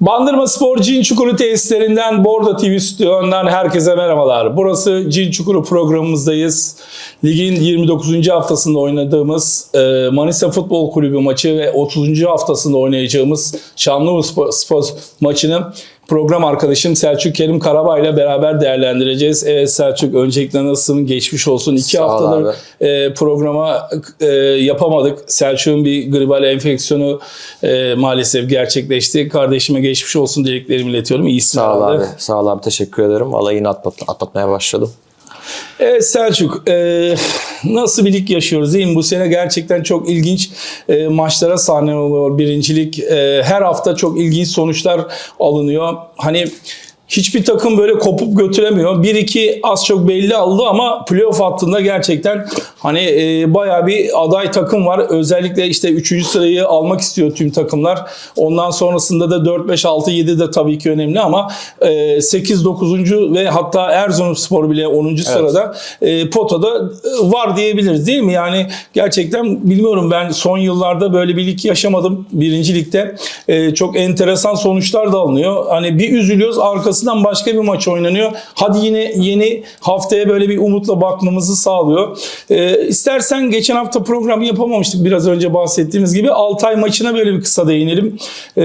Bandırma Spor Cin Çukuru tesislerinden Bordo TV stüdyolarından herkese merhabalar. Burası Cin Çukuru programımızdayız. Ligin 29. haftasında oynadığımız e, Manisa Futbol Kulübü maçı ve 30. haftasında oynayacağımız Şanlıurfa Spor maçını program arkadaşım Selçuk Kerim Karabay ile beraber değerlendireceğiz. Evet Selçuk öncelikle nasılsın? Geçmiş olsun. İki Sağ haftadır e, programa e, yapamadık. Selçuk'un bir gribal enfeksiyonu e, maalesef gerçekleşti. Kardeşime geçmiş olsun dileklerimi iletiyorum. İyisin Sağ ol abi. Sağ ol abi. Teşekkür ederim. Vallahi yine atlat, atlatmaya başladım. Evet Selçuk, e, nasıl bir lig yaşıyoruz değil mi? Bu sene gerçekten çok ilginç e, maçlara sahne oluyor birincilik. E, her hafta çok ilginç sonuçlar alınıyor. Hani hiçbir takım böyle kopup götüremiyor. Bir iki az çok belli aldı ama playoff hattında gerçekten hani e, bayağı bir aday takım var. Özellikle işte 3. sırayı almak istiyor tüm takımlar. Ondan sonrasında da 4, 5, 6, 7 de tabii ki önemli ama e, 8, 9. ve hatta Erzurumspor bile 10. sırada e, potada e, var diyebiliriz değil mi? Yani gerçekten bilmiyorum ben son yıllarda böyle bir lig yaşamadım birinci ligde. E, çok enteresan sonuçlar da alınıyor. Hani bir üzülüyoruz arkasından başka bir maç oynanıyor. Hadi yine yeni haftaya böyle bir umutla bakmamızı sağlıyor. E, istersen geçen hafta program yapamamıştık biraz önce bahsettiğimiz gibi. Altay maçına böyle bir kısa değinelim. E,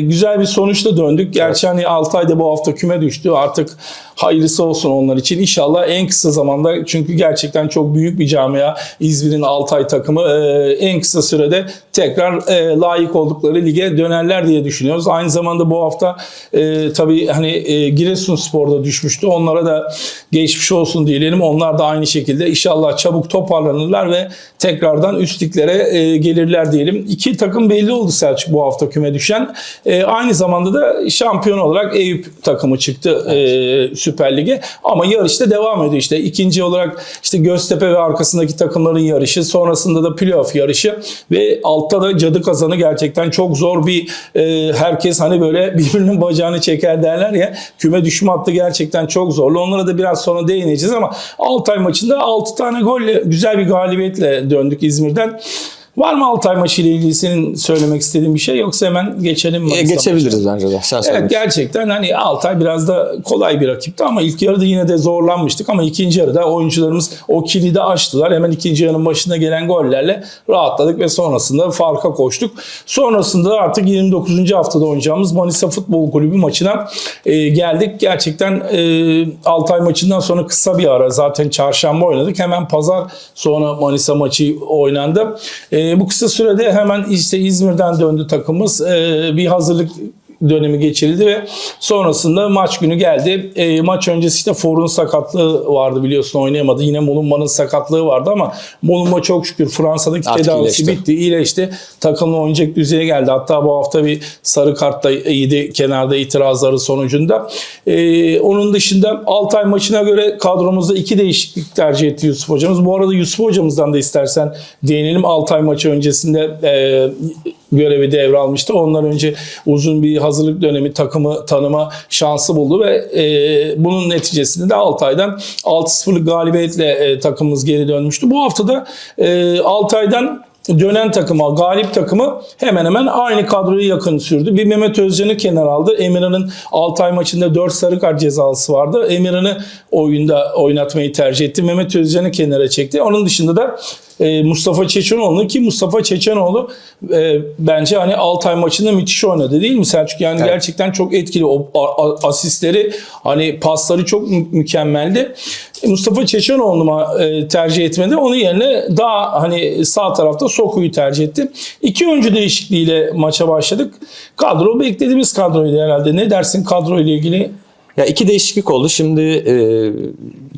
güzel bir sonuçla döndük. Gerçi hani Altay da bu hafta küme düştü. Artık hayırlısı olsun onlar için. İnşallah en kısa zamanda çünkü gerçekten çok büyük bir camia. İzmir'in Altay takımı e, en kısa sürede tekrar e, layık oldukları lige dönerler diye düşünüyoruz. Aynı zamanda bu hafta e, tabii hani e, Giresunspor'da düşmüştü. Onlara da geçmiş olsun diyelim. Onlar da aynı şekilde inşallah çabuk toparlanırlar ve tekrardan üst liglere e, gelirler diyelim. İki takım belli oldu Selçuk bu hafta küme düşen. Aynı zamanda da şampiyon olarak Eyüp takımı çıktı e, Süper Lig'e. Ama yarışta devam ediyor işte. İkinci olarak işte Göztepe ve arkasındaki takımların yarışı. Sonrasında da playoff yarışı ve altta da cadı kazanı gerçekten çok zor bir e, herkes hani böyle birbirinin bacağını çeker derler ya. Küme düşme hattı gerçekten çok zorlu. Onlara da biraz sonra değineceğiz ama Altay maçında 6 tane golle güzel bir galibiyetle döndük İzmir'den. Var mı Altay maçı ile ilgili senin söylemek istediğin bir şey yoksa hemen geçelim mi? E, geçebiliriz bence de. Sen. Evet gerçekten hani Altay biraz da kolay bir rakipti ama ilk yarıda yine de zorlanmıştık ama ikinci yarıda oyuncularımız o kilidi açtılar. Hemen ikinci yarının başında gelen gollerle rahatladık ve sonrasında farka koştuk. Sonrasında artık 29. haftada oynayacağımız Manisa Futbol Kulübü maçına e, geldik. Gerçekten e, Altay maçından sonra kısa bir ara zaten çarşamba oynadık. Hemen pazar sonra Manisa maçı oynandı. E, bu kısa sürede hemen işte İzmir'den döndü takımımız. E, bir hazırlık dönemi geçirildi ve sonrasında maç günü geldi. E, maç öncesi işte For'un sakatlığı vardı biliyorsun oynayamadı. Yine Molunma'nın sakatlığı vardı ama Molunma çok şükür Fransa'daki Artık tedavisi iyileşti. bitti. iyileşti. Takımla oynayacak düzeye geldi. Hatta bu hafta bir sarı kartla yedi kenarda itirazları sonucunda. E, onun dışında Altay maçına göre kadromuzda iki değişiklik tercih etti Yusuf hocamız. Bu arada Yusuf hocamızdan da istersen değinelim. Altay maçı öncesinde e, görevi devralmıştı. Ondan önce uzun bir hazırlık dönemi takımı tanıma şansı buldu ve e, bunun neticesinde de Altay'dan 6-0'lık galibiyetle e, takımımız geri dönmüştü. Bu hafta da e, Altay'dan dönen takıma, galip takımı hemen hemen aynı kadroyu yakın sürdü. Bir Mehmet Özcan'ı kenar aldı. Emirhan'ın Altay maçında 4 sarı kart cezası vardı. Emirhan'ı oyunda oynatmayı tercih etti. Mehmet Özcan'ı kenara çekti. Onun dışında da e, Mustafa Çeçenoğlu ki Mustafa Çeçenoğlu e, bence hani Altay maçında müthiş oynadı değil mi Selçuk? Yani Evet. gerçekten çok etkili. O a- a- asistleri hani pasları çok mü- mükemmeldi. E, Mustafa Çeçenoğlu'ma e, tercih etmedi. Onun yerine daha hani sağ tarafta Soku'yu tercih etti. İki oyuncu değişikliğiyle maça başladık. Kadro beklediğimiz kadroydu herhalde. Ne dersin kadro ile ilgili? Ya iki değişiklik oldu. Şimdi e,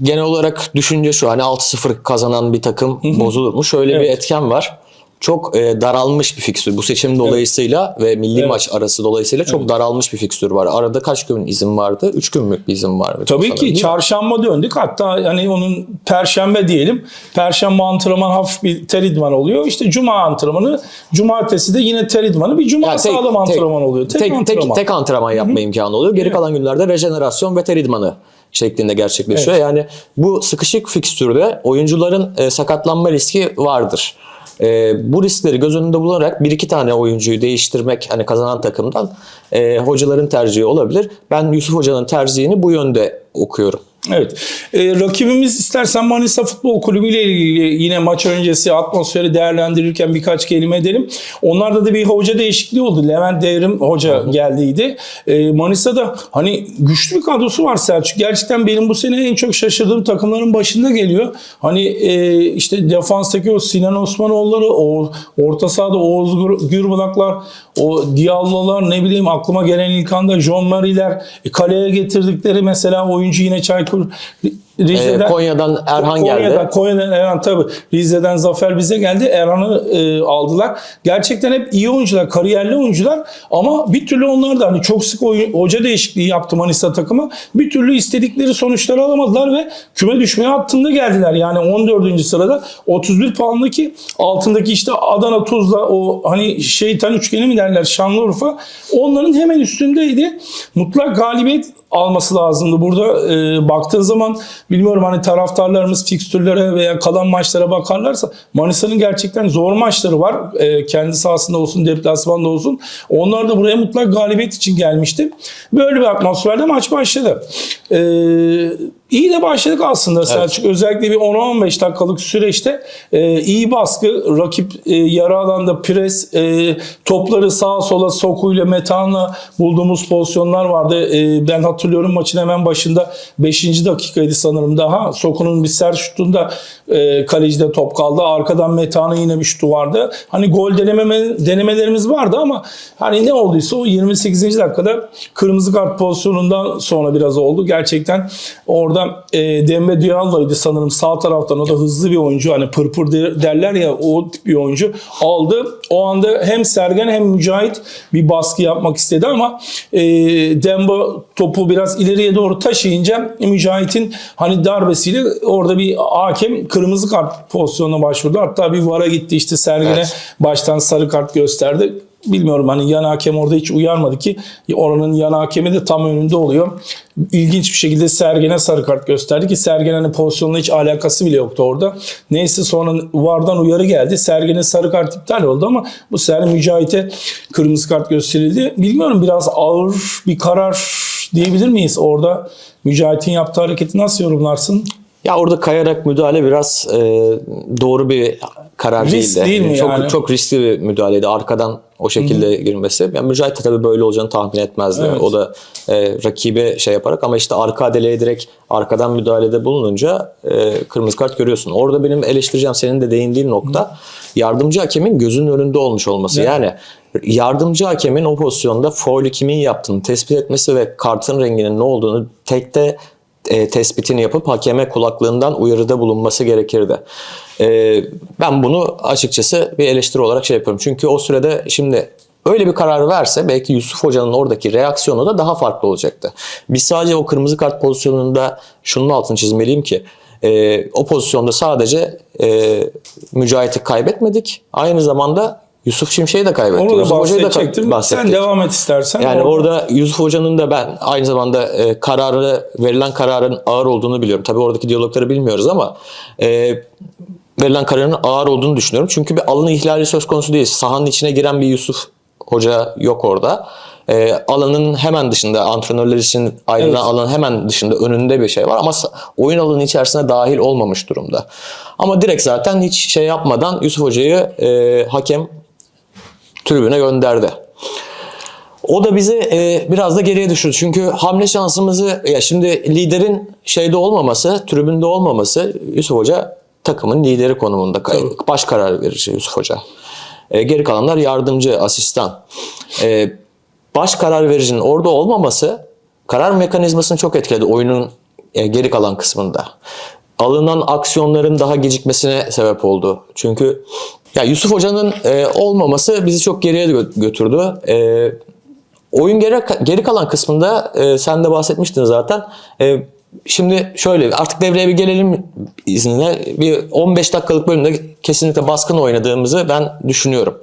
genel olarak düşünce şu hani 6-0 kazanan bir takım bozulur mu? Şöyle bir Evet. etken var. Çok e, daralmış bir fikstür. Bu seçim dolayısıyla ve milli Evet. maç arası dolayısıyla çok daralmış bir fikstür var. Arada kaç gün izin vardı? 3 günlük bir izin var. Tabii ki çarşamba döndük. Hatta hani onun perşembe diyelim. Perşembe antrenman hafif bir ter idmanı oluyor. İşte cuma antrenmanı, cumartesi de yine ter idmanı. Bir cuma Yani tek- sağlam tek- antrenman oluyor. Tek, Tek, antrenman. tek, tek antrenman yapma imkanı oluyor. Geri kalan günlerde rejenerasyon ve ter idmanı şeklinde gerçekleşiyor. Yani bu sıkışık fikstürde oyuncuların e, sakatlanma riski vardır. E, bu riskleri göz önünde bulunarak bir iki tane oyuncuyu değiştirmek hani kazanan takımdan e, hocaların tercihi olabilir. Ben Yusuf Hoca'nın tercihini bu yönde okuyorum. Evet. Ee, rakibimiz istersen Manisa Futbol Kulübü ile ilgili yine maç öncesi atmosferi değerlendirirken birkaç kelime edelim. Onlarda da bir hoca değişikliği oldu. Levent Devrim hoca geldiydi. Ee, Manisa'da hani güçlü bir kadrosu var Selçuk. Gerçekten benim bu sene en çok şaşırdığım takımların başında geliyor. Hani e, işte defanstaki o Sinan Osmanoğulları, o orta sahada Oğuz Gür- Gürbulaklar, o Diallo'lar ne bileyim aklıma gelen ilk anda John Mary'ler, e, kaleye getirdikleri mesela oyuncu yine Çaykur E, Rize'den Konya'dan Erhan geldi. Konya'dan, Konya'dan Erhan tabii. Rize'den Zafer bize geldi. Erhan'ı e, aldılar. Gerçekten hep iyi oyuncular, kariyerli oyuncular ama bir türlü onlar da hani çok sık oyun, hoca değişikliği yaptı Manisa takımı. Bir türlü istedikleri sonuçları alamadılar ve küme düşmeye hattında geldiler. Yani 14. sırada 31 puandaki altındaki işte Adana Tuzla o hani şeytan üçgeni mi derler Şanlıurfa onların hemen üstündeydi. Mutlak galibiyet alması lazımdı. Burada e, baktığın zaman bilmiyorum hani taraftarlarımız fikstürlere veya kalan maçlara bakarlarsa Manisa'nın gerçekten zor maçları var. E, kendi sahasında olsun, deplasmanda olsun. Onlar da buraya mutlak galibiyet için gelmişti. Böyle bir atmosferde maç başladı. E, iyi de başladık aslında Selçuk. Özellikle bir 10-15 dakikalık süreçte e, iyi baskı, rakip e, yarı alanda pres, e, topları sağa sola Sokuyla Metan'la bulduğumuz pozisyonlar vardı. E, ben hatırlıyorum maçın hemen başında 5. dakikaydı sanırım daha. Soku'nun bir sert şutunda e, kalecide top kaldı. Arkadan Metan'ın yine bir şutu vardı. Hani gol deneme, denemelerimiz vardı ama hani ne olduysa o 28. dakikada kırmızı kart pozisyonundan sonra biraz oldu. Gerçekten orada e, Dembe Diallo'ydı sanırım sağ taraftan. O da hızlı bir oyuncu. Hani pırpır der- derler ya o tip bir oyuncu. Aldı. O anda hem Sergen hem Mücahit bir baskı yapmak istedi ama e, Dembe topu biraz ileriye doğru taşıyınca Mücahit'in hani darbesiyle orada bir hakem kırmızı kart pozisyonuna başvurdu. Hatta bir VAR'a gitti işte Sergen'e Evet. baştan sarı kart gösterdi. Bilmiyorum hani yan hakem orada hiç uyarmadı ki oranın yan hakemi de tam önünde oluyor. İlginç bir şekilde Sergen'e sarı kart gösterdi ki Sergen hani pozisyonla hiç alakası bile yoktu orada. Neyse sonra VAR'dan uyarı geldi. Sergen'e sarı kart iptal oldu ama bu sefer Mücahit'e kırmızı kart gösterildi. Bilmiyorum biraz ağır bir karar diyebilir miyiz orada? Mücahit'in yaptığı hareketi nasıl yorumlarsın? Ya orada kayarak müdahale biraz e, doğru bir karar Risk değildi. değil mi çok, yani? Çok riskli bir müdahaleydi. Arkadan o şekilde girmesi. Yani Mücahit de tabii böyle olacağını tahmin etmezdi. Evet. O da e, rakibe şey yaparak ama işte arka adeleye direkt arkadan müdahalede bulununca e, kırmızı kart görüyorsun. Orada benim eleştireceğim senin de değindiğin nokta yardımcı hakemin gözünün önünde olmuş olması. Evet. Yani yardımcı hakemin o pozisyonda faulü kimin yaptığını tespit etmesi ve kartın renginin ne olduğunu tekte e, tespitini yapıp hakeme kulaklığından uyarıda bulunması gerekirdi. E, ben bunu açıkçası bir eleştiri olarak şey yapıyorum. Çünkü o sürede şimdi öyle bir karar verse belki Yusuf Hoca'nın oradaki reaksiyonu da daha farklı olacaktı. Biz sadece o kırmızı kart pozisyonunda şunun altını çizmeliyim ki e, o pozisyonda sadece e, Mücahit'i kaybetmedik. Aynı zamanda Yusuf Şimşek'i de kaybettik. Onu da Hoca'yı da bahsedecektim. bahsettik. Sen devam et istersen. Yani Orada- orada Yusuf Hoca'nın da ben aynı zamanda e, kararı verilen kararın ağır olduğunu biliyorum. Tabii oradaki diyalogları bilmiyoruz ama e, verilen kararın ağır olduğunu düşünüyorum. Çünkü bir alanı ihlali söz konusu değil. Sahanın içine giren bir Yusuf Hoca yok orada. E, alanın hemen dışında antrenörler için ayrılan Evet. alanın hemen dışında önünde bir şey var ama oyun alanı içerisine dahil olmamış durumda. Ama direkt zaten hiç şey yapmadan Yusuf Hoca'yı e, hakem tribüne gönderdi. O da bizi e, biraz da geriye düşürdü. Çünkü hamle şansımızı ya şimdi liderin şeyde olmaması, tribünde olmaması Yusuf Hoca takımın lideri konumunda. Baş karar verici Yusuf Hoca. E, geri kalanlar yardımcı, asistan. E, baş karar vericinin orada olmaması karar mekanizmasını çok etkiledi oyunun e, geri kalan kısmında. Alınan aksiyonların daha gecikmesine sebep oldu. Çünkü ya Yusuf Hoca'nın e, olmaması bizi çok geriye gö- götürdü. E, oyun geri, geri kalan kısmında e, sen de bahsetmiştin zaten. E, şimdi şöyle artık devreye bir gelelim izninle. Bir 15 dakikalık bölümde kesinlikle baskın oynadığımızı ben düşünüyorum.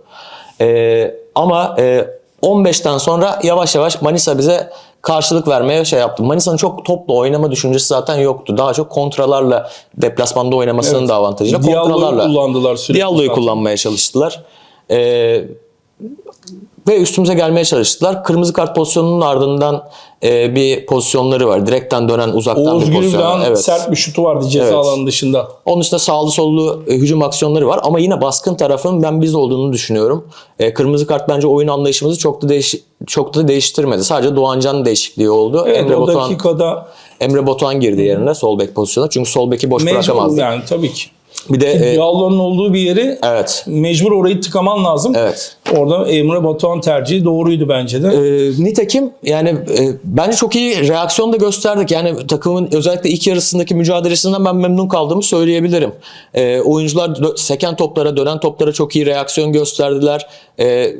E, ama e, 15'ten sonra yavaş yavaş Manisa bize karşılık vermeye şey yaptı. Manisa'nın çok topla oynama düşüncesi zaten yoktu. Daha çok kontralarla deplasmanda oynamasının Evet. da avantajıyla Diallo'yu kontralarla kullandılar sürekli. Diallo'yu kullanmaya çalıştılar. Ee, ve üstümüze gelmeye çalıştılar. Kırmızı kart pozisyonunun ardından e, bir pozisyonları var. Direkten dönen uzaktan Oğuz bir pozisyon. Gülübağ'ın Evet. sert bir şutu vardı ceza Evet. alanı dışında. Onun dışında sağlı sollu e, hücum aksiyonları var ama yine baskın tarafın ben biz olduğunu düşünüyorum. E, kırmızı kart bence oyun anlayışımızı çok da değiş çok da değiştirmedi. Sadece Doğancan değişikliği oldu. Evet Emre o dakikada Emre Batuhan girdi yerine sol bek pozisyona. Çünkü sol beki boş mecbur bırakamazdı. yani tabii ki. Bir de e, Diallo'nun olduğu bir yeri evet. mecbur orayı tıkaman lazım. Evet. Orada Emre Batuhan tercihi doğruydu bence de. E, nitekim yani e, bence çok iyi reaksiyon da gösterdik. Yani takımın özellikle ilk yarısındaki mücadelesinden ben memnun kaldığımı söyleyebilirim. E, oyuncular seken toplara, dönen toplara çok iyi reaksiyon gösterdiler. E,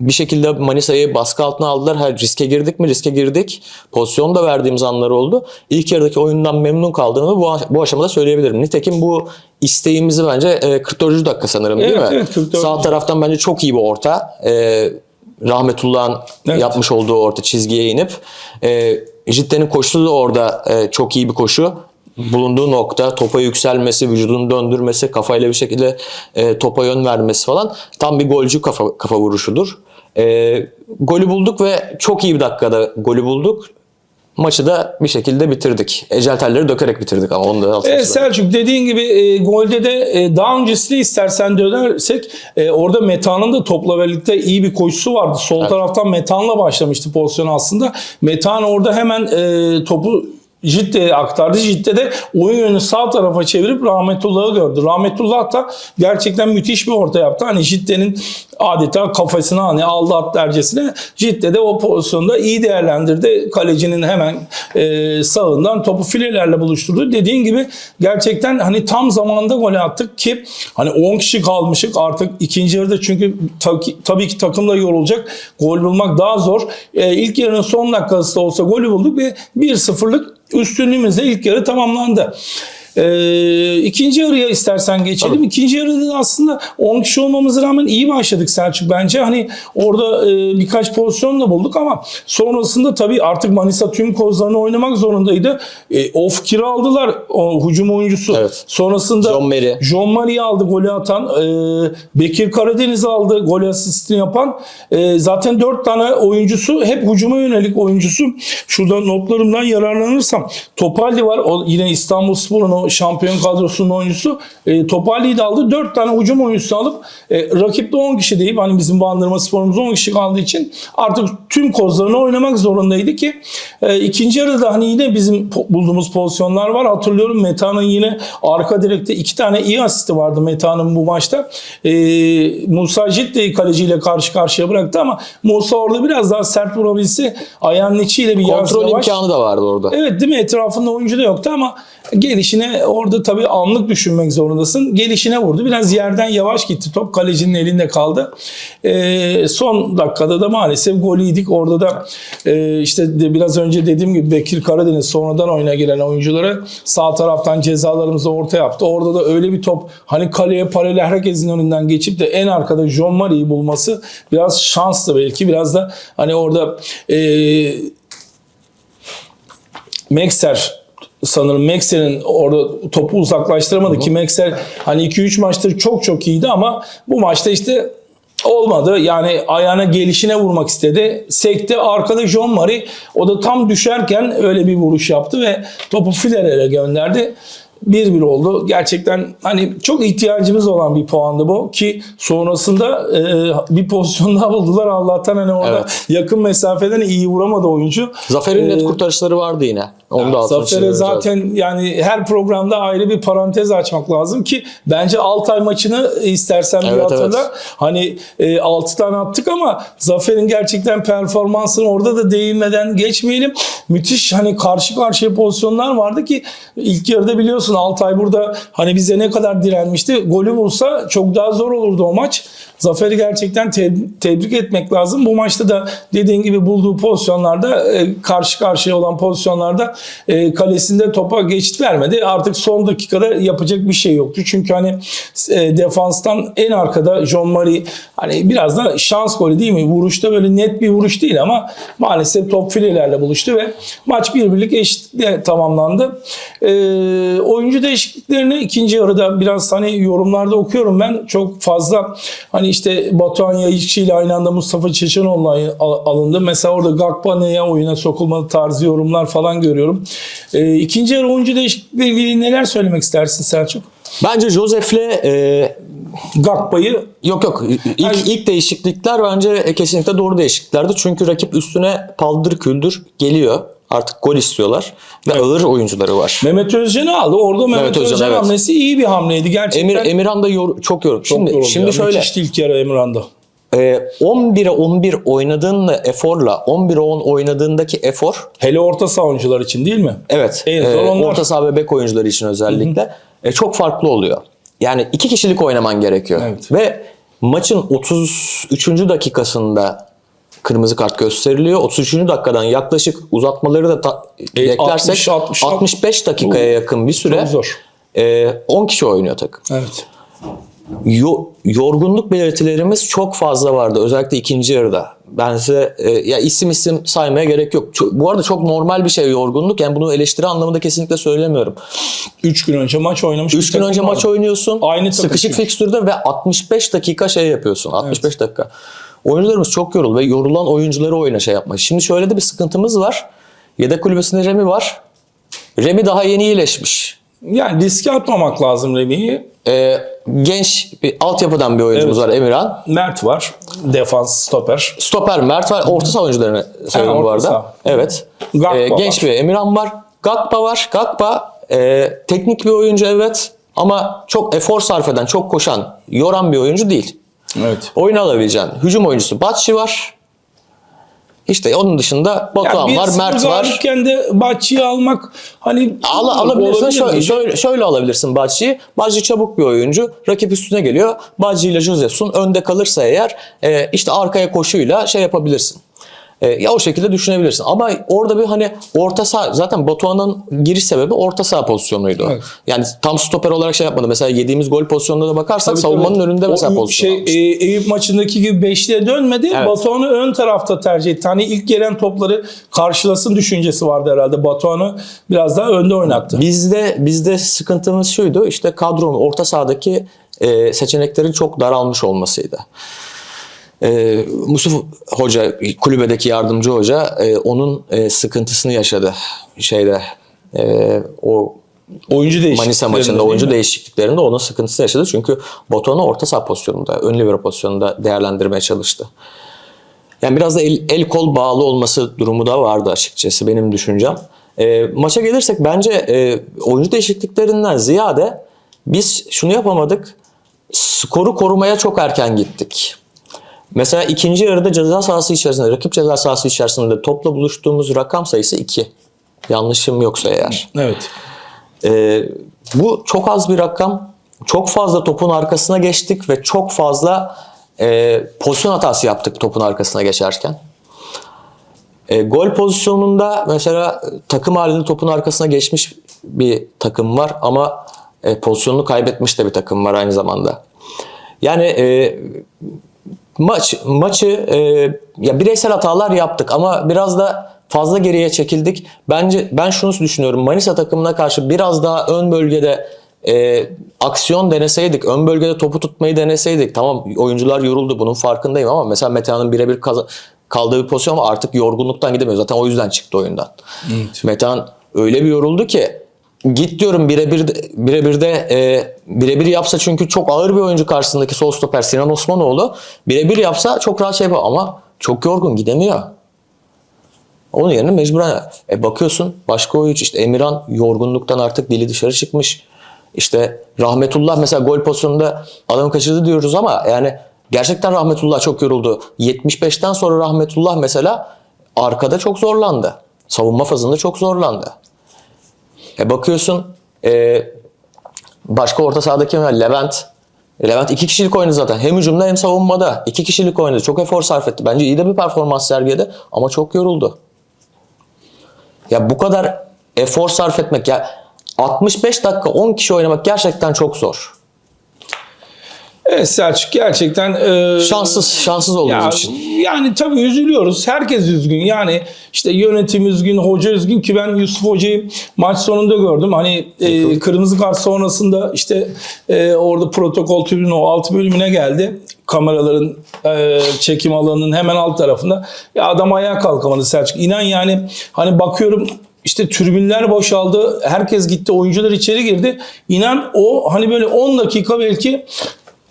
bir şekilde Manisa'yı baskı altına aldılar. Ha, riske girdik mi? Riske girdik. Pozisyon da verdiğimiz anlar oldu. İlk yarıdaki oyundan memnun kaldığımı bu, bu aşamada söyleyebilirim. Nitekim bu isteğimizi bence e, 44. dakika sanırım değil Evet, mi? evet, 44. Sağ taraftan bence çok iyi bir orta. E, Rahmetullah'ın Evet. yapmış olduğu orta çizgiye inip e, Jitte'nin koşusu da orada e, çok iyi bir koşu. Bulunduğu nokta topa yükselmesi, vücudunu döndürmesi, kafayla bir şekilde e, topa yön vermesi falan tam bir golcü kafa, kafa vuruşudur. E, golü bulduk ve çok iyi bir dakikada golü bulduk. Maçı da bir şekilde bitirdik. Ecel telleri dökerek bitirdik ama onu da altına Evet. Selçuk dediğin gibi e, golde de e, daha öncesine istersen dönersek e, orada Metan'ın da topla birlikte iyi bir koşusu vardı. Sol taraftan Metan'la başlamıştı pozisyon aslında. Metan orada hemen e, topu Jitte'ye aktardı. Jitte de oyun yönünü sağ tarafa çevirip Rahmetullah'ı gördü. Rahmetullah da gerçekten müthiş bir orta yaptı. Hani Jitte'nin adeta kafasına hani aldı at dercesine. Jitte de o pozisyonda iyi değerlendirdi. Kalecinin hemen e, sağından topu filelerle buluşturdu. Dediğin gibi gerçekten hani tam zamanda gol attık ki hani 10 kişi kalmışık artık ikinci yarıda çünkü ta- tabii ki takımla yorulacak. Gol bulmak daha zor. E, ilk yarının son dakikası da olsa golü bulduk ve 1-0'lık üstünlüğümüzle ilk yarı tamamlandı. Ee, ikinci yarıya istersen geçelim. İkinci yarıda da aslında 10 kişi olmamıza rağmen iyi başladık Selçuk bence. Hani orada e, birkaç pozisyon da bulduk ama sonrasında tabii artık Manisa tüm kozlarını oynamak zorundaydı. E, o fikri aldılar o hücum oyuncusu. Evet. Sonrasında John Mary. John Marie aldı golü atan. e, Bekir Karadeniz aldı gol asistini yapan. E, zaten dört tane oyuncusu hep hücuma yönelik oyuncusu. Şurada notlarımdan yararlanırsam. Topalli var. O yine İstanbulspor'un o şampiyon kadrosunun oyuncusu. E, Topalli'yi de aldı. Dört tane hücum oyuncusu alıp e, rakip de 10 kişi deyip hani bizim bandırma sporumuz 10 kişi kaldığı için artık tüm kozlarını oynamak zorundaydı ki e, ikinci yarıda hani yine bizim bulduğumuz pozisyonlar var. Hatırlıyorum Meta'nın yine arka direkte iki tane iyi asisti vardı Meta'nın bu maçta. E, Musa Jitte'yi kaleciyle karşı karşıya bıraktı ama Musa orada biraz daha sert vurabilse ayağının içiyle bir Kontrol imkanı da vardı orada. Evet değil mi? Etrafında oyuncu da yoktu ama gelişine orada tabii anlık düşünmek zorundasın. Gelişine vurdu. Biraz yerden yavaş gitti. Top kalecinin elinde kaldı. Ee, son dakikada da maalesef gol yedik. Orada da e, işte de biraz önce dediğim gibi Bekir Karadeniz sonradan oyuna giren oyuncuları sağ taraftan cezalarımızı orta yaptı. Orada da öyle bir top hani kaleye paralel herkesin önünden geçip de en arkada John Marie'yi bulması biraz şanslı belki. Biraz da hani orada e, Mexer sanırım Mexer'in orada topu uzaklaştıramadı ki Mexer hani 2-3 maçtır çok çok iyiydi ama bu maçta işte olmadı. Yani ayağına gelişine vurmak istedi. Sekti. Arkada John Marie o da tam düşerken öyle bir vuruş yaptı ve topu Filer'e gönderdi. 1-1 oldu. Gerçekten hani çok ihtiyacımız olan bir puandı bu ki sonrasında e, bir pozisyon daha buldular Allah'tan hani orada Evet. yakın mesafeden iyi vuramadı oyuncu. Zafer'in net Ee, kurtarışları vardı yine. Onu da altını Zafer'e zaten yani her programda ayrı bir parantez açmak lazım ki bence Altay maçını istersen bir Evet, hatırla. evet. Hani e, 6 tane attık ama Zafer'in gerçekten performansını orada da değinmeden geçmeyelim. Müthiş hani karşı karşıya pozisyonlar vardı ki ilk yarıda biliyorsun Altay burada hani bize ne kadar direnmişti. Golü bulsa çok daha zor olurdu o maç. Zafer'i gerçekten te- tebrik etmek lazım. Bu maçta da dediğin gibi bulduğu pozisyonlarda e, karşı karşıya olan pozisyonlarda e, kalesinde topa geçit vermedi. Artık son dakikada yapacak bir şey yoktu. Çünkü hani e, defanstan en arkada John Marie hani biraz da şans golü değil mi? Vuruşta böyle net bir vuruş değil ama maalesef top filelerle buluştu ve maç bir birlik tamamlandı. E, oyuncu değişikliklerini ikinci yarıda biraz hani yorumlarda okuyorum ben. Çok fazla hani işte Batuhan Yayıkçı ile aynı anda Mustafa Çeçenoğlu al- alındı. Mesela orada Gakpa neye oyuna sokulmalı tarzı yorumlar falan görüyorum. E, ikinci yarı oyuncu değişiklikleriyle ilgili neler söylemek istersin Selçuk? Bence Josef'le e, Gakpa'yı Yok yok. İlk, Hayır. ilk değişiklikler bence kesinlikle doğru değişikliklerdi. Çünkü rakip üstüne paldır küldür geliyor. Artık gol istiyorlar. Ve ağır oyuncuları var. Mehmet Özcan'ı aldı. Orada Mehmet, Özcan, Özcan evet. hamlesi iyi bir hamleydi gerçekten. Emir Emirhan da yor- çok yor. Çok Şimdi yoruldu şimdi ya. şöyle Müthişti ilk yarı Emirhan'da. e, 11'e 11 oynadığınla eforla 11'e 10 oynadığındaki efor Hele orta saha oyuncular için değil mi? evet En e, zor onlar. orta saha ve bek oyuncuları için özellikle e, çok farklı oluyor. Yani iki kişilik oynaman gerekiyor. Evet. Ve maçın 33. dakikasında kırmızı kart gösteriliyor. 33. dakikadan yaklaşık uzatmaları da ta- E, eklersek 60, 60, 65 dakikaya yakın bir süre Çok zor. e, 10 kişi oynuyor takım. Evet. Yo- yorgunluk belirtilerimiz çok fazla vardı. Özellikle ikinci yarıda. Ben size e, ya isim isim saymaya gerek yok. Ço- bu arada çok normal bir şey yorgunluk. Yani bunu eleştiri anlamında kesinlikle söylemiyorum. 3 gün önce maç oynamış. 3 gün önce maç oynuyorsun. Aynı sıkışık fikstürde ve 65 dakika şey yapıyorsun. 65 dakika. Oyuncularımız çok yoruldu ve yorulan oyuncuları oyuna şey yapmak. Şimdi şöyle de bir sıkıntımız var. Yedek kulübesinde Remi var. Remi daha yeni iyileşmiş. Yani riske atmamak lazım Remi'yi. Ee, genç bir altyapıdan bir oyuncumuz Evet. var Emirhan. Mert var. Defans, stoper. Stoper Mert var. Orta saha oyuncularını sayıyorum Ha, bu arada. saha. Evet. Ee, genç var. bir Emirhan var. Gakpa var. Gakpa e, teknik bir oyuncu evet. Ama çok efor sarf eden, çok koşan, yoran bir oyuncu değil. Evet. Oyun alabileceğin hücum oyuncusu Batşi var. İşte onun dışında Batuhan var, Mert var. de Bahçe'yi almak hani Al, alabilirsin. Şöyle, şöyle, şöyle alabilirsin Bacı'yı. Bacı çabuk bir oyuncu. Rakip üstüne geliyor. Bacı ile Josefson önde kalırsa eğer e, işte arkaya koşuyla şey yapabilirsin. E, ya o şekilde düşünebilirsin. Ama orada bir hani orta saha zaten Batuhan'ın giriş sebebi orta saha pozisyonuydu. Evet. Yani tam stoper olarak şey yapmadı. Mesela yediğimiz gol pozisyonuna da bakarsak Tabii, savunmanın tabii. önünde O mesela pozisyon şey, e, Eyüp maçındaki gibi beşliğe dönmedi. Evet. Batuhan'ı ön tarafta tercih etti. Hani ilk gelen topları karşılasın düşüncesi vardı herhalde. Batuhan'ı biraz daha önde oynattı. Bizde bizde sıkıntımız şuydu. işte kadronun orta sahadaki e, seçeneklerin çok daralmış olmasıydı. E, Musuf Hoca, kulübedeki yardımcı hoca e, onun e, sıkıntısını yaşadı şeyde e, o Oyuncu değişikliklerinde Manisa maçında oyuncu mi? değişikliklerinde onun sıkıntısını yaşadı. Çünkü Batuhan'ı orta saha pozisyonunda, ön libero pozisyonunda değerlendirmeye çalıştı. Yani biraz da el, el kol bağlı olması durumu da vardı açıkçası benim düşüncem. E, maça gelirsek bence e, oyuncu değişikliklerinden ziyade biz şunu yapamadık. Skoru korumaya çok erken gittik. Mesela ikinci yarıda ceza sahası içerisinde, rakip ceza sahası içerisinde topla buluştuğumuz rakam sayısı 2. Yanlışım yoksa eğer. Evet. Ee, bu çok az bir rakam. Çok fazla topun arkasına geçtik ve çok fazla e, pozisyon hatası yaptık topun arkasına geçerken. E, gol pozisyonunda mesela takım halinde topun arkasına geçmiş bir takım var ama e, pozisyonunu kaybetmiş de bir takım var aynı zamanda. Yani e, maç maçı e, ya bireysel hatalar yaptık ama biraz da fazla geriye çekildik. Bence ben şunu düşünüyorum. Manisa takımına karşı biraz daha ön bölgede e, aksiyon deneseydik, ön bölgede topu tutmayı deneseydik. Tamam oyuncular yoruldu bunun farkındayım ama mesela Metehan'ın birebir kaldığı bir pozisyon var. Artık yorgunluktan gidemiyor. Zaten o yüzden çıktı oyundan. Metehan öyle bir yoruldu ki git diyorum birebir birebir de e, birebir yapsa çünkü çok ağır bir oyuncu karşısındaki sol stoper Sinan Osmanoğlu birebir yapsa çok rahat şey yapar ama çok yorgun gidemiyor. Onun yerine mecburen e, bakıyorsun başka oyuncu işte Emirhan yorgunluktan artık dili dışarı çıkmış. İşte Rahmetullah mesela gol pozisyonunda adamı kaçırdı diyoruz ama yani gerçekten Rahmetullah çok yoruldu. 75'ten sonra Rahmetullah mesela arkada çok zorlandı. Savunma fazında çok zorlandı. E bakıyorsun e, başka orta sahadaki Levent Levent iki kişilik oynadı zaten. Hem hücumda hem savunmada. iki kişilik oynadı. Çok efor sarf etti. Bence iyi de bir performans sergiledi ama çok yoruldu. Ya bu kadar efor sarf etmek ya 65 dakika 10 kişi oynamak gerçekten çok zor. Evet Selçuk gerçekten e, Şanssız, şanssız olduğumuz Ya, için. yani tabii üzülüyoruz. Herkes üzgün. Yani işte yönetim üzgün, hoca üzgün ki ben Yusuf Hoca'yı maç sonunda gördüm. Hani e, kırmızı kart sonrasında işte e, orada protokol tribünün o alt bölümüne geldi. Kameraların e, çekim alanının hemen alt tarafında. Ya adam ayağa kalkamadı Selçuk. İnan yani hani bakıyorum işte tribünler boşaldı. Herkes gitti. Oyuncular içeri girdi. İnan o hani böyle 10 dakika belki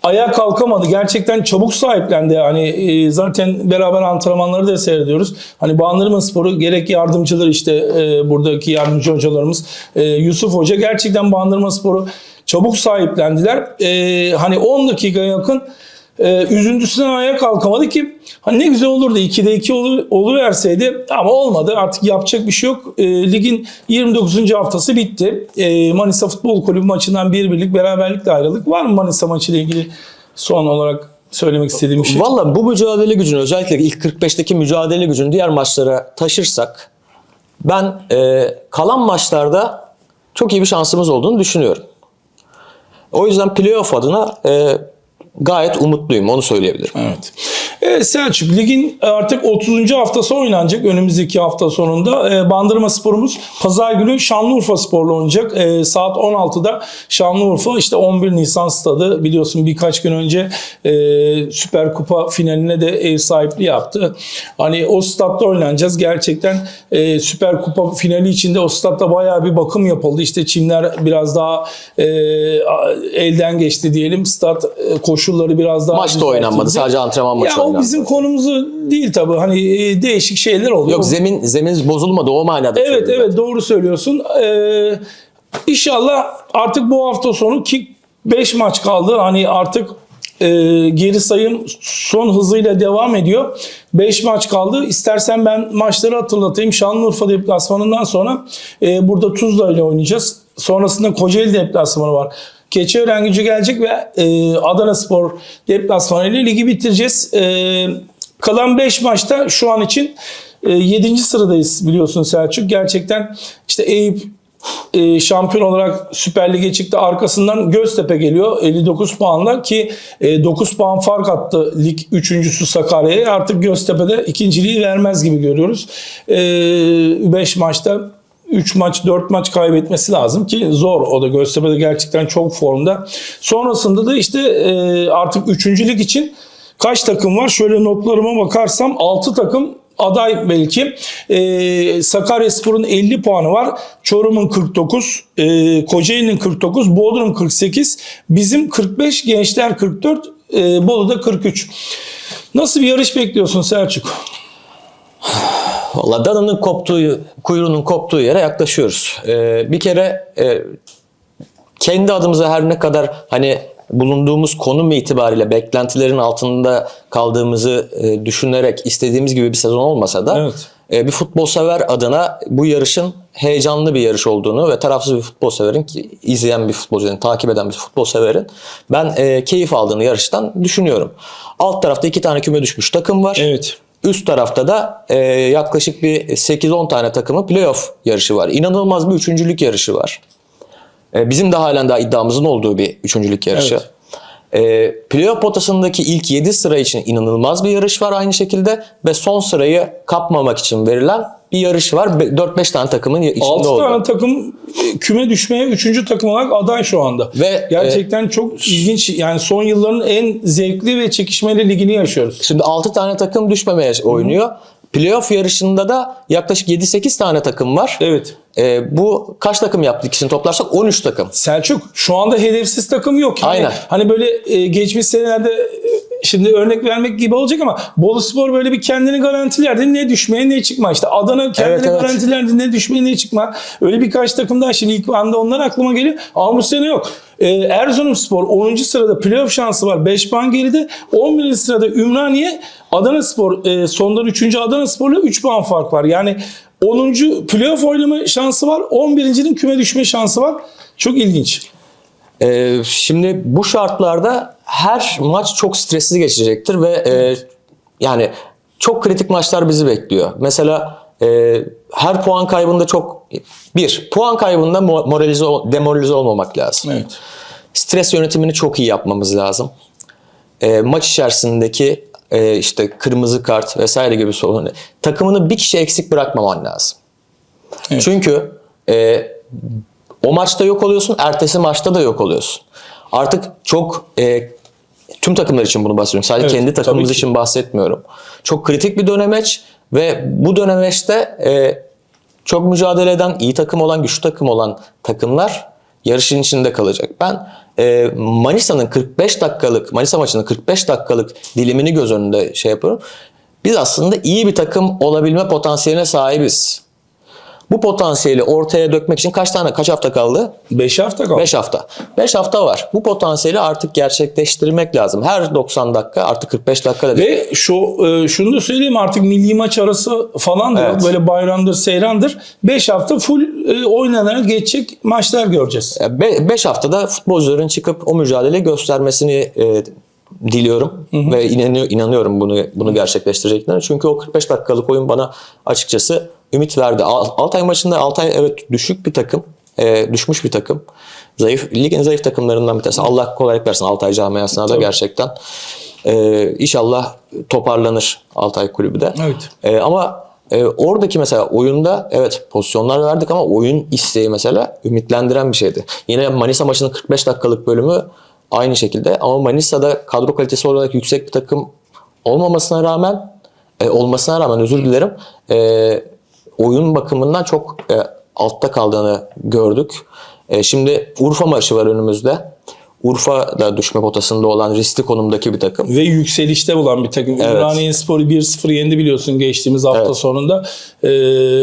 ayağa kalkamadı. Gerçekten çabuk sahiplendi. Hani e, zaten beraber antrenmanları da seyrediyoruz. Hani Bandırma Sporu gerek yardımcılar işte e, buradaki yardımcı hocalarımız e, Yusuf Hoca gerçekten Bandırma Sporu çabuk sahiplendiler. E, hani 10 dakika yakın e, üzüntüsünden ayağa kalkamadı ki hani ne güzel olurdu 2'de 2 olu, oluverseydi ama olmadı artık yapacak bir şey yok. E, ligin 29. haftası bitti. E, Manisa Futbol Kulübü maçından bir birlik beraberlikle ayrılık. Var mı Manisa maçıyla ilgili son olarak söylemek istediğim bir şey? Valla bu mücadele gücünü özellikle ilk 45'teki mücadele gücünü diğer maçlara taşırsak ben e, kalan maçlarda çok iyi bir şansımız olduğunu düşünüyorum. O yüzden playoff adına e, gayet umutluyum onu söyleyebilirim. Evet. Evet Selçuk ligin artık 30. haftası oynanacak önümüzdeki hafta sonunda. Ee, Bandırma Sporumuz pazar günü Şanlıurfa Spor'la oynayacak. Ee, saat 16'da Şanlıurfa işte 11 Nisan stadı biliyorsun birkaç gün önce e, Süper Kupa finaline de ev sahipliği yaptı. Hani o statta oynanacağız. Gerçekten e, Süper Kupa finali içinde o statta bayağı bir bakım yapıldı. İşte çimler biraz daha e, elden geçti diyelim. Stat e, koşulları biraz daha Maç da oynanmadı sadece antrenman maçı Ya o bizim konumuzu değil tabii. Hani e, değişik şeyler oluyor. Yok zemin zemin bozulmadı o manada Evet evet doğru söylüyorsun. Ee, inşallah artık bu hafta sonu ki 5 maç kaldı. Hani artık e, geri sayım son hızıyla devam ediyor. 5 maç kaldı. İstersen ben maçları hatırlatayım. Şanlıurfa deplasmanından sonra e, burada Tuzla ile oynayacağız. Sonrasında Kocaeli deplasmanı var. Keçiören gücü gelecek ve e, Adana Spor deplasmanı ile ligi bitireceğiz. E, kalan 5 maçta şu an için 7. sıradayız biliyorsun Selçuk. Gerçekten işte Eyüp e, şampiyon olarak Süper Lig'e çıktı. Arkasından Göztepe geliyor 59 puanla ki e, 9 puan fark attı lig üçüncüsü Sakarya'ya. Artık Göztepe'de ikinciliği vermez gibi görüyoruz. 5 maçta 3 maç 4 maç kaybetmesi lazım ki zor o da Göztepe'de gerçekten çok formda. Sonrasında da işte e, artık üçüncülük için kaç takım var? Şöyle notlarıma bakarsam 6 takım aday belki. Ee, Sakaryaspor'un 50 puanı var. Çorum'un 49, e, Kocaeli'nin 49, Bodrum 48, bizim 45, Gençler 44, e, Bolu'da 43. Nasıl bir yarış bekliyorsun Selçuk? Valla dananın koptuğu, kuyruğunun koptuğu yere yaklaşıyoruz. Ee, bir kere e, kendi adımıza her ne kadar hani bulunduğumuz konum itibariyle beklentilerin altında kaldığımızı e, düşünerek istediğimiz gibi bir sezon olmasa da Evet. e, bir futbol sever adına bu yarışın heyecanlı bir yarış olduğunu ve tarafsız bir futbol severin ki izleyen bir futbolcunun, takip eden bir futbol severin ben e, keyif aldığını yarıştan düşünüyorum. Alt tarafta iki tane küme düşmüş takım var. Evet. Üst tarafta da e, yaklaşık bir 8-10 tane takımın playoff yarışı var. İnanılmaz bir üçüncülük yarışı var. E, bizim de halen daha iddiamızın olduğu bir üçüncülük yarışı. Evet. E, playoff potasındaki ilk 7 sıra için inanılmaz bir yarış var aynı şekilde ve son sırayı kapmamak için verilen bir yarış var. Be- 4-5 tane takımın içinde 6 olduğu. tane takım e, küme düşmeye 3. takım olarak aday şu anda. Ve, Gerçekten çok ilginç. Yani son yılların en zevkli ve çekişmeli ligini yaşıyoruz. Şimdi 6 tane takım düşmemeye oynuyor. Playoff yarışında da yaklaşık 7-8 tane takım var. Evet. E, bu kaç takım yaptı ikisini toplarsak 13 takım. Selçuk şu anda hedefsiz takım yok. Yani Aynen. Hani böyle e, geçmiş senelerde e, şimdi örnek vermek gibi olacak ama Bolu Spor böyle bir kendini garantilerdi. Ne düşmeye ne çıkma. İşte Adana kendini Evet, evet. garantilerdi. Ne düşmeye ne çıkma. Öyle birkaç takım daha şimdi ilk anda onlar aklıma geliyor. Bu sene yok. E, Erzurumspor 10. sırada playoff şansı var. 5 puan geride. 11. sırada Ümraniye. Adana Spor e, sondan 3. Adana Spor'la 3 puan fark var. Yani 10. playoff oynama şansı var. 11.'nin küme düşme şansı var. Çok ilginç. Ee, şimdi bu şartlarda her maç çok stresli geçecektir ve e, yani çok kritik maçlar bizi bekliyor. Mesela e, her puan kaybında çok bir puan kaybında mo- moralize demoralize olmamak lazım. Evet. Stres yönetimini çok iyi yapmamız lazım. E, maç içerisindeki e, işte kırmızı kart vesaire gibi sorun. Takımını bir kişi eksik bırakmaman lazım. Evet. Çünkü e, o maçta yok oluyorsun, ertesi maçta da yok oluyorsun. Artık çok e, tüm takımlar için bunu bahsediyorum. Sadece Evet, kendi takımımız için bahsetmiyorum. Çok kritik bir dönemeç ve bu dönemeçte e, çok mücadele eden, iyi takım olan, güçlü takım olan takımlar yarışın içinde kalacak. Ben e, Manisa'nın 45 dakikalık, Manisa maçının 45 dakikalık dilimini göz önünde şey yapıyorum. Biz aslında iyi bir takım olabilme potansiyeline sahibiz. Bu potansiyeli ortaya dökmek için kaç tane, kaç hafta kaldı? 5 hafta kaldı. 5 hafta. 5 hafta var. Bu potansiyeli artık gerçekleştirmek lazım. Her 90 dakika artık 45 dakika da değil. Ve şu e, şunu da söyleyeyim artık milli maç arası falan da. Evet. böyle bayramdır, seyrandır. 5 hafta full e, oynanarak geçecek maçlar göreceğiz. 5 haftada futbolcuların çıkıp o mücadeleyi göstermesini diliyorum ve inanıyor, inanıyorum bunu bunu gerçekleştireceklerine. Çünkü o 45 dakikalık oyun bana açıkçası ümit verdi. Al- Altay maçında Altay evet düşük bir takım, e, düşmüş bir takım. Zayıf ligin zayıf takımlarından bir tanesi. Allah kolaylık versin Altay camiasına da Tabii. gerçekten. E, inşallah toparlanır Altay kulübü de. Evet. E, ama e, oradaki mesela oyunda evet pozisyonlar verdik ama oyun isteği mesela ümitlendiren bir şeydi. Yine Manisa maçının 45 dakikalık bölümü aynı şekilde ama Manisa'da kadro kalitesi olarak yüksek bir takım olmamasına rağmen e, olmasına rağmen özür dilerim e, oyun bakımından çok e, altta kaldığını gördük. E, şimdi Urfa maçı var önümüzde. Urfa da düşme potasında olan riskli konumdaki bir takım. Ve yükselişte olan bir takım. Ümraniye Spor'u 1-0 yendi biliyorsun geçtiğimiz hafta Evet. sonunda. Ee,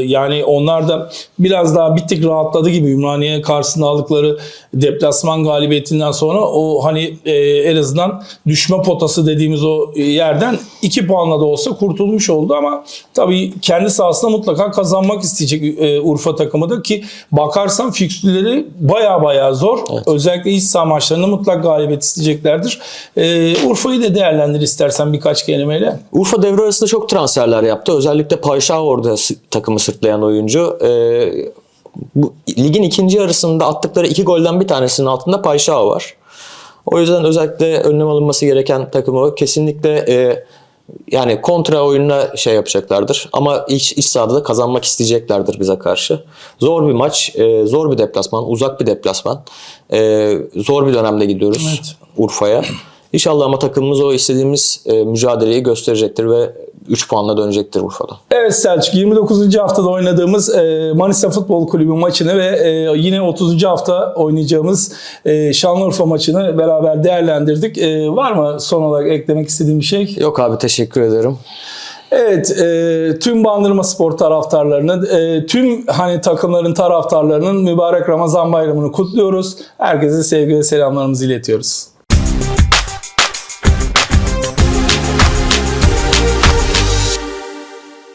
yani onlar da biraz daha bir tık rahatladı gibi Ümraniye karşısında aldıkları deplasman galibiyetinden sonra o hani e, en azından düşme potası dediğimiz o yerden 2 puanla da olsa kurtulmuş oldu ama tabii kendi sahasında mutlaka kazanmak isteyecek e, Urfa takımı da ki bakarsan fikstürleri baya baya zor. Özellikle iç saha maçlarında mutlak galibiyet isteyeceklerdir. Ee, Urfa'yı da değerlendir istersen birkaç kelimeyle. Urfa devre arasında çok transferler yaptı. Özellikle Paşa orada takımı sırtlayan oyuncu. Ee, bu, ligin ikinci yarısında attıkları iki golden bir tanesinin altında Paşa var. O yüzden özellikle önlem alınması gereken takımı kesinlikle e, yani kontra oyununa şey yapacaklardır. Ama iç, iç sahada da kazanmak isteyeceklerdir bize karşı. Zor bir maç, e, zor bir deplasman, uzak bir deplasman. E, zor bir dönemde gidiyoruz Evet. Urfa'ya. İnşallah ama takımımız o istediğimiz e, mücadeleyi gösterecektir ve 3 puanla dönecektir Urfa'dan. Evet Selçuk 29. haftada oynadığımız e, Manisa Futbol Kulübü maçını ve e, yine 30. hafta oynayacağımız e, Şanlıurfa maçını beraber değerlendirdik. Var mı son olarak eklemek istediğim bir şey? Yok abi teşekkür ederim. Evet, e, tüm Bandırma Spor taraftarlarını, e, tüm hani takımların taraftarlarının mübarek Ramazan bayramını kutluyoruz. Herkese sevgi ve selamlarımızı iletiyoruz.